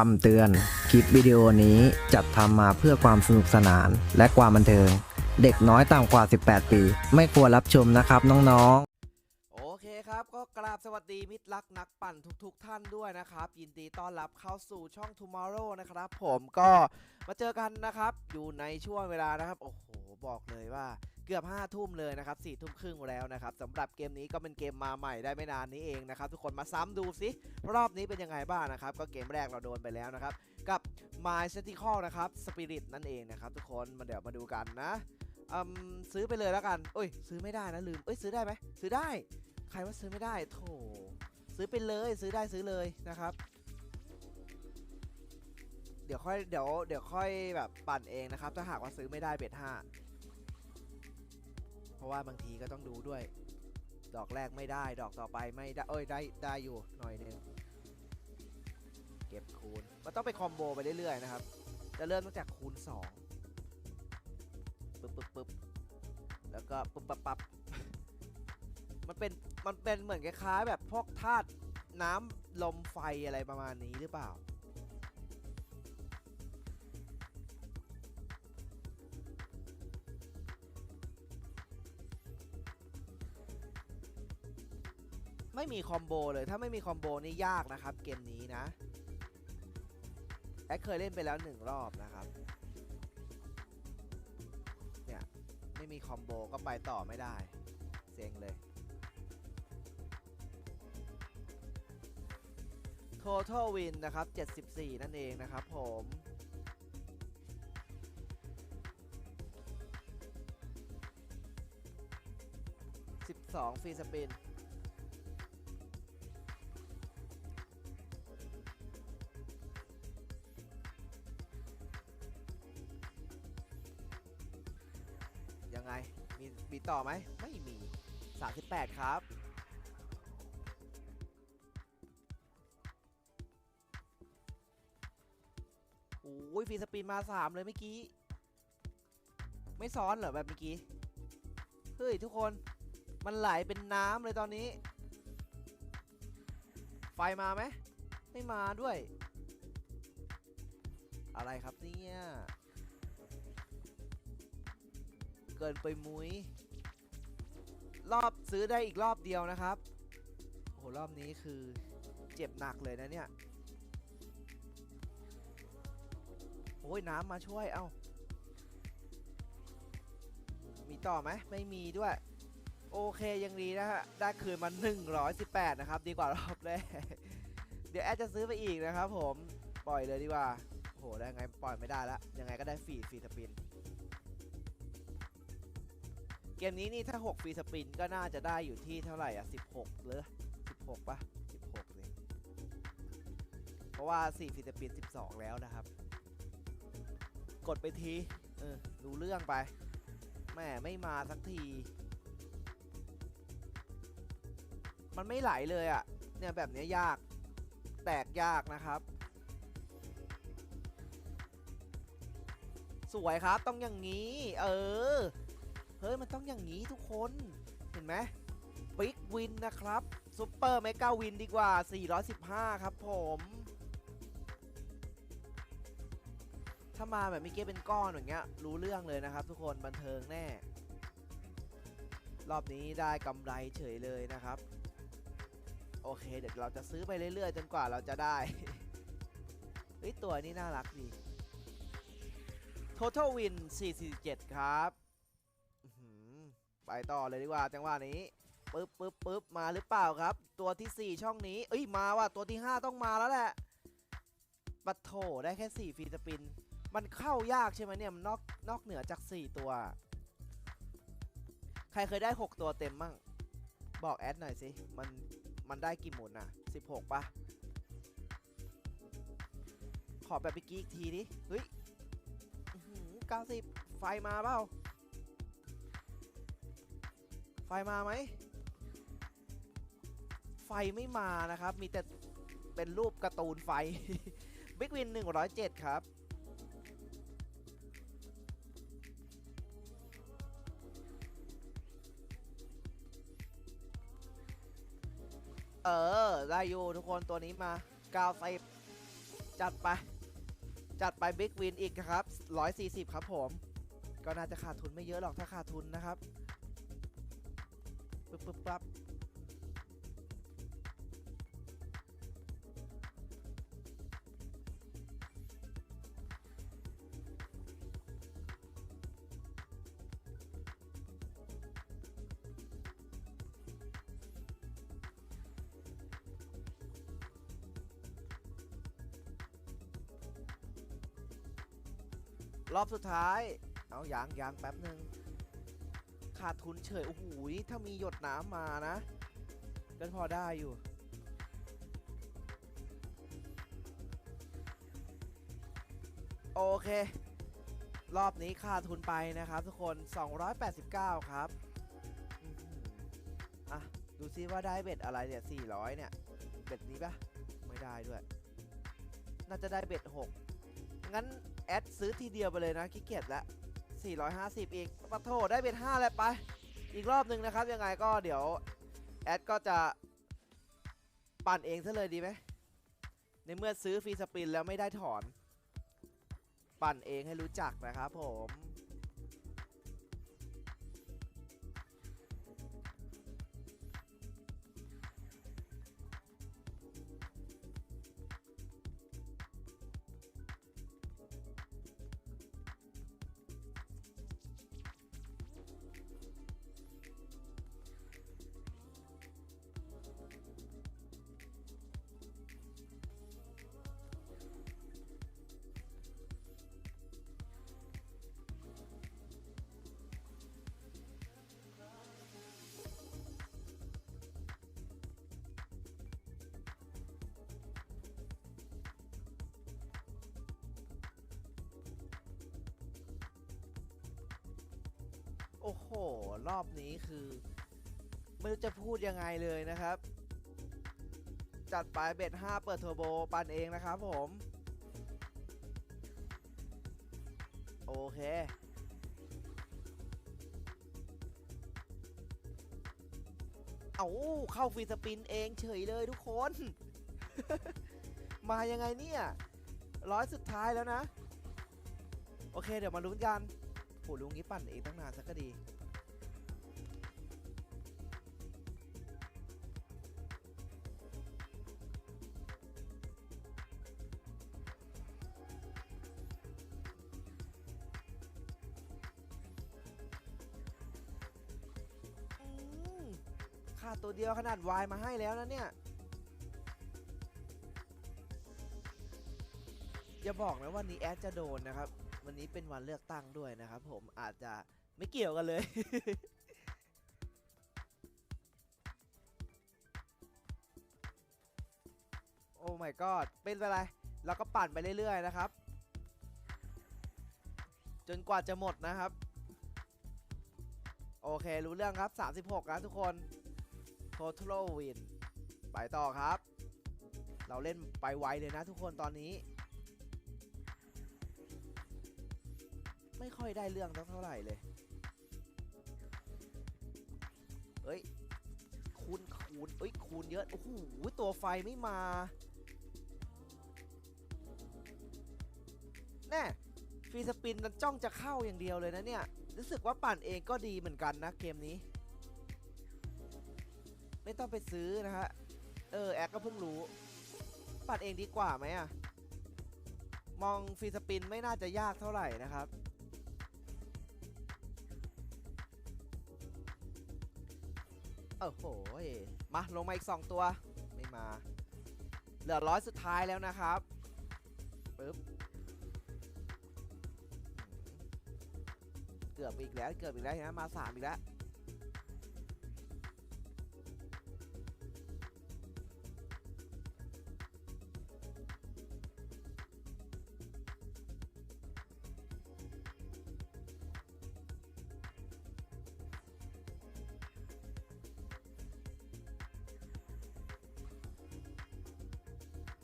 คำเตือน คลิปวิดีโอนี้จัดทำมาเพื่อความสนุกสนานและความบันเทิง เด็กน้อยต่ำกว่า 18 ปี ไม่ควรรับชมนะครับน้องๆ โอเคครับ ก็กราบสวัสดีมิตรรักนักปั่นทุกๆทท่านด้วยนะครับ ยินดีต้อนรับเข้าสู่ช่อง Tomorrow นะครับ ผมก็มาเจอกันนะครับ อยู่ในช่วงเวลานะครับ โอ้โห บอกเลยว่า เกือบ5ทุ่มเลยนะครับ4ทุ่มครึ่งแล้วนะครับสำหรับเกมนี้ก็เป็นเกมมาใหม่ได้ไม่นานนี้เองนะครับทุกคนมาซ้ำดูสิรอบนี้เป็นยังไงบ้างนะครับก็เกมแรกเราโดนไปแล้วนะครับกับ My s t i c a l นะครับ Spirit นั่นเองนะครับทุกคนมาเดี๋ยวมาดูกันนะอืมซื้อไปเลยแล้วกันเอ้ยซื้อไม่ได้นะลืมเอ้ยซื้อได้ไหมซื้อได้ ใครว่าซื้อไม่ได้โถซื้อไปเลยซื้อได้ซื้อเลยนะครับเดี๋ยวค่อยเดี๋ยวเดี๋ยวค่อยแบบปั่นเองนะครับ ถ้าหากว่าซื้อไม่ได้เบ็ดห้า ราะว่าบางทีก็ต้องดูด้วย ดอกแรกไม่ได้ ดอกต่อไปไม่ได้ เอ้ยได้ได้อยู่หน่อยหนึง เก็บคูณ มันต้องไปคอมโบไปเรื่อยๆนะครับ จะเริ่มตั้งจากคูณ2ปึ๊บปึ๊บปึ๊บแล้วก็ปึ๊บปั๊บปั๊บมันเป็นมันเป็นเหมือนคล้ายๆแบบพวกธาตุน้ำลมไฟอะไรประมาณนี้หรือเปล่า ไม่มีคอมโบเลย ถ้าไม่มีคอมโบนี่ยากนะครับ เกมนี้นะ แอดเคยเล่นไปแล้วหนึ่งรอบนะครับ เนี่ย ไม่มีคอมโบก็ไปต่อไม่ได้ เซ็งเลย Total Win นะครับ 74 นั่นเองนะครับผม12ฟรีสปินีต่อไหม ไม่มี 38 ครับ โอ้ยฟีสปินมา 3 เลยเมื่อกี้ ไม่ซ้อนเหรอแบบเมื่อกี้ เฮ้ย ทุกคนมันไหลเป็นน้ำเลยตอนนี้ ไฟมาไหม ไม่มาด้วย อะไรครับเนี่ย เกินไปมุ้ย รอบซื้อได้อีกรอบเดียวนะครับโหรอบนี้คือเจ็บหนักเลยนะเนี่ยโอ้ยน้ำมาช่วยเอ้ามีต่อไหมไม่มีด้วย โอเคยังดีนะฮะได้คืนมา 118 นะครับ ดีกว่ารอบแรก เดี๋ยวแอดจะซื้อไปอีกนะครับผมปล่อยเลยดีกว่าโหได้ไงปล่อยไม่ได้ละยังไงก็ได้ฟรีฟรีสปิน เกมนี้นี่ถ้า 6 ฟรีสปินก็น่าจะได้อยู่ที่เท่าไหร่อะ 16หรือ16ปะ16เลยเพราะว่า 4 ฟรีสปิน 12 แล้วนะครับ กดไปที เออ รู้เรื่องไปแม่ไม่มาสักที มันไม่ไหลเลยอะ่ะ เนี่ยแบบนี้ยาก แตกยากนะครับ สวยครับต้องอย่างนี้ เออ เฮ้ยมันต้องอย่างนี้ทุกคนเห็นไหมบิ๊กวินนะครับซูเปอร์เมกาวินดีกว่า 415 ครับผม ถ้ามาแบบมื่อกี้เป็นก้อนอย่างเงี้ยรู้เรื่องเลยนะครับ ทุกคนบันเทิงแน่ รอบนี้ได้กำไรเฉยเลยนะครับ โอเค เดี๋ยวเราจะซื้อไปเรื่อยๆ จนกว่าเราจะได้เฮ้ยตัวนี้น่ารักดี Total Win 447 ครับ ไปต่อเลยดีกว่าจังหวะนี้ปึ๊บปึ๊บปึ๊บมาหรือเปล่าครับ ตัวที่ 4 ช่องนี้ เอ้ยมาว่ะตัวที่ 5 ต้องมาแล้วแหละปัดโถได้แค่ 4 ฟีสปิน มันเข้ายากใช่ไหมเนี่ยมันนอกนอกเหนือจาก 4 ตัว ใครเคยได้ 6 ตัวเต็มมั่งบอกแอดหน่อยสิมันมันได้กี่หมุนอะ 16ปะขอแบบเมื่อกี้อีกทีดิเฮ้ย90 ไฟมาเปล่า ไฟมาไหม ไฟไม่มานะครับ มีแต่เป็นรูปการ์ตูนไฟ บิ๊กวิน 107 ครับ เออ ได้อยู่ทุกคนตัวนี้มา90จัดไป จัดไปบิ๊กวินอีกครับ 140 ครับผม ก็น่าจะขาดทุนไม่เยอะหรอกถ้าขาดทุนนะครับ ปึ๊บปั๊บรอบสุดท้าย เอายางยางแป๊บหนึ่ง ขาดทุนเฉย โอ้โห ถ้ามีหยดน้ำมานะ ก็พอได้อยู่ โอเค รอบนี้ขาดทุนไปนะครับทุกคน 289 ครับอะ ดูซิว่าได้เบ็ดอะไรเนี่ย 400 เนี่ย เบ็ดนี้ปะไม่ได้ด้วย น่าจะได้เบ็ด 6 งั้น แอดซื้อทีเดียวไปเลยนะขี้เกียจละ 450 อีกปะโถได้เป็น 5 แล้วไป อีกรอบหนึ่งนะครับ ยังไงก็เดี๋ยว แอดก็จะปั่นเองซะเลยดีไหม ในเมื่อซื้อฟรีสปินแล้วไม่ได้ถอน ปั่นเองให้รู้จักนะครับผม โอ้โห รอบนี้คือ ไม่รู้จะพูดยังไงเลยนะครับ จัดไปเบ็ด5เปิดเทอร์โบปันเองนะครับผม โอเคเอาเข้าฟรีสปินเองเฉยเลยทุกคน มายังไงเนี่ย ร้อยสุดท้ายแล้วนะ โอเค เดี๋ยวมาลุ้นกัน โหลุงนี้ปั่นเองตั้งนานสักก็ดีอืมขาดตัวเดียวขนาดวายมาให้แล้วนะเนี่ย อย่าบอกนะวันนี้แอดจะโดนนะครับ วันนี้เป็นวันเลือกตั้งด้วยนะครับ ผมอาจจะไม่เกี่ยวกันเลย โอ้ my god เป็นอะไรเราก็ปั่นไปเรื่อยๆนะครับ จนกว่าจะหมดนะครับ โอเครู้เรื่องครับ 36 นะทุกคน total win ไปต่อครับ เราเล่นไปไวเลยนะทุกคนตอนนี้ ไม่ค่อยได้เรื่องเท่าไหร่เลยเอ้ยคูณคูณเอ้ยคูณเยอะโอ้โหตัวไฟไม่มาแน่ฟรีสปินมันจ้องจะเข้าอย่างเดียวเลยนะเนี่ย รู้สึกว่าปั่นเองก็ดีเหมือนกันนะเกมนี้ ไม่ต้องไปซื้อนะฮะ เออ แอดก็เพิ่งรู้ ปั่นเองดีกว่าไหมอะมองฟรีสปินไม่น่าจะยากเท่าไหร่นะครับ อ้โหมาลงมาอีก 2 ตัวไม่มา เหลือร้อยสุดท้ายแล้วนะครับปึ๊บเกือบอีกแล้วเกือบอีกแล้วเห็นะมมาสามอีกแล้ว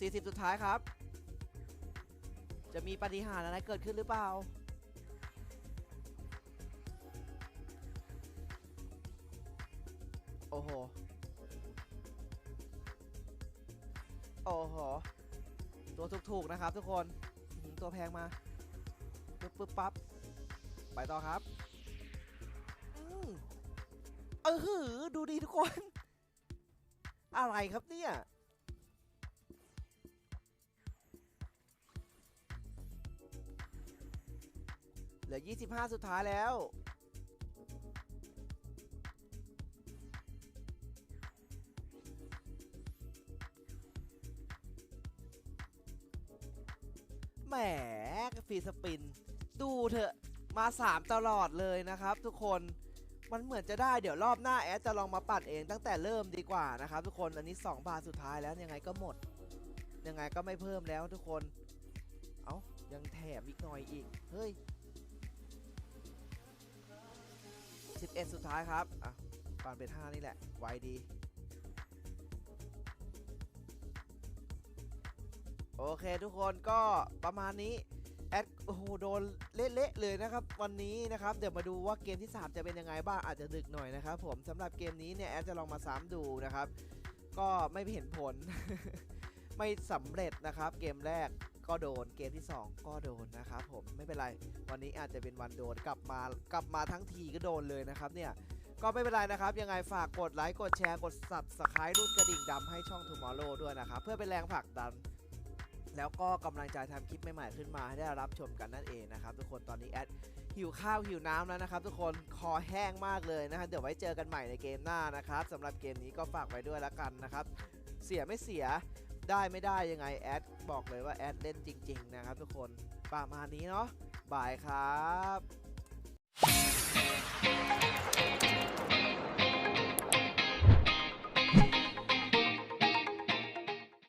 สี่สิบสุดท้ายครับ จะมีปฏิหารอะไรเกิดขึ้นหรือเปล่า โอ้โห โอ้โห ตัวถูกๆนะครับทุกคน ตัวแพงมา ปึ๊บปึ๊บปั๊บ ไปต่อครับอืมเออหือ ดูดีทุกคน อะไรครับเนี่ย เหลือ 25 สุดท้ายแล้ว แหมฟรีสปิน ดูเถอะ มา 3 ตลอดเลยนะครับทุกคนมันเหมือนจะได้เดี๋ยวรอบหน้าแอดจะลองมาปัดเองตั้งแต่เริ่มดีกว่านะครับทุกคนอันนี้ 2 บาทสุดท้ายแล้วยังไงก็หมด ยังไงก็ไม่เพิ่มแล้วทุกคน เอา้ายังแถมอีกหน่อยอีก เฮ้ย 11 สุดท้ายครับ อะปานเป็น 5 นี่แหละ ไวดี โอเคทุกคนก็ประมาณนี้ แอดโอ้โหโดนเละๆเลยนะครับ วันนี้นะครับ เดี๋ยวมาดูว่าเกมที่ 3 จะเป็นยังไงบ้าง อาจจะดึกหน่อยนะครับผมสำหรับเกมนี้เนี่ย แอดจะลองมาซ้ำดูนะครับ ก็ไม่เห็นผล ไม่สำเร็จนะครับเกมแรก ก็โดนเกมที่ 2 ก็โดนนะครับผมไม่เป็นไรวันนี้อาจจะเป็นวันโดนกลับมากลับมาทั้งทีก็โดนเลยนะครับเนี่ยก็ไม่เป็นไรนะครับ ยังไงฝากกดไลค์กดแชร์กด subscribe รูดกระดิ่งดำให้ช่อง Tomorrow ด้วยนะครับ เพื่อเป็นแรงผลักดัน แล้วก็กำลังใจทำคลิปใหม่ๆขึ้นมาให้ได้รับชมกันนั่นเองนะครับ ทุกคนตอนนี้แอดหิวข้าวหิวน้ำแล้วนะครับ ทุกคนคอแห้งมากเลยนะฮะเดี๋ยวไว้เจอกันใหม่ในเกมหน้านะครับสำหรับเกมนี้ก็ฝากไว้ด้วยละกันนะครับ เสียไม่เสีย ได้ไม่ได้ยังไงแอดบอกเลยว่าแอดเล่นจริง ๆ นะครับทุกคนประมาณนี้เนาะบายครับ